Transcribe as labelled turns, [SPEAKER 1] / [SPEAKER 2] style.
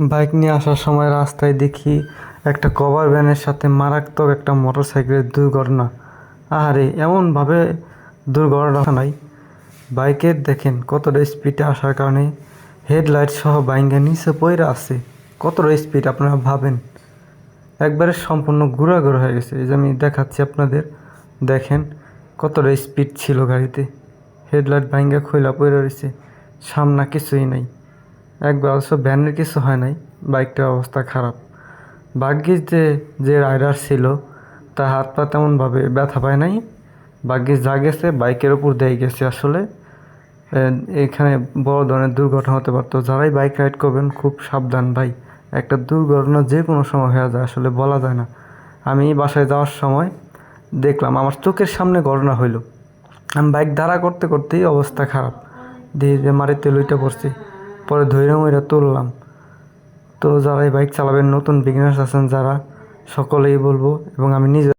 [SPEAKER 1] Bike নিয়ে আসার সময় রাস্তায় দেখি একটা কভার ভ্যানের সাথে মারাত্মক একটা মোটর সাইকেলের দুর্ঘটনা। আরে এমনভাবে দুর্ঘটনা নাই। বাইকের দেখেন কতটা স্পিডে আসার কারণে হেডলাইট সহ বাইঙ্গা নিচে পড়ে আছে। কতটা স্পিড আপনারা ভাবেন? একবারে সম্পূর্ণ ঘুরা ঘুরা হয়ে গেছে। এই যে আমি দেখাচ্ছি আপনাদের, দেখেন কতটা স্পিড ছিল গাড়িতে। হেডলাইট ভাঙ্গা খোলা পড়ে রয়েছে। সামনা কিছুই নাই। একবার অবশ্য ভ্যানের কিছু হয় নাই, বাইকটার অবস্থা খারাপ। ভাগ্যিস যে যে রাইডার ছিল, তার হাত পা তেমনভাবে ব্যথা পায় নাই। ভাগ্যিস যা গেছে, বাইকের উপর দিয়ে গেছে আসলে। এখানে বড় ধরনের দুর্ঘটনা হতে পারতো। যারাই বাইক রাইড করবেন, খুব সাবধান ভাই। একটা দুর্ঘটনা যে কোনো সময় হয়ে যায়, আসলে বলা যায় না। আমি বাসায় যাওয়ার সময় দেখলাম, আমার চোখের সামনে ঘটনা হইল। আমি বাইক দাঁড়া করতে করতেই অবস্থা খারাপ। যে মারিতে লইটা পড়ছি। পরে ধৈর্য মইরা তুললাম। তো যারা এই বাইক চালাবেন, নতুন বিগনার্স আছেন যারা, সকলেই বলব এবং আমি নিজে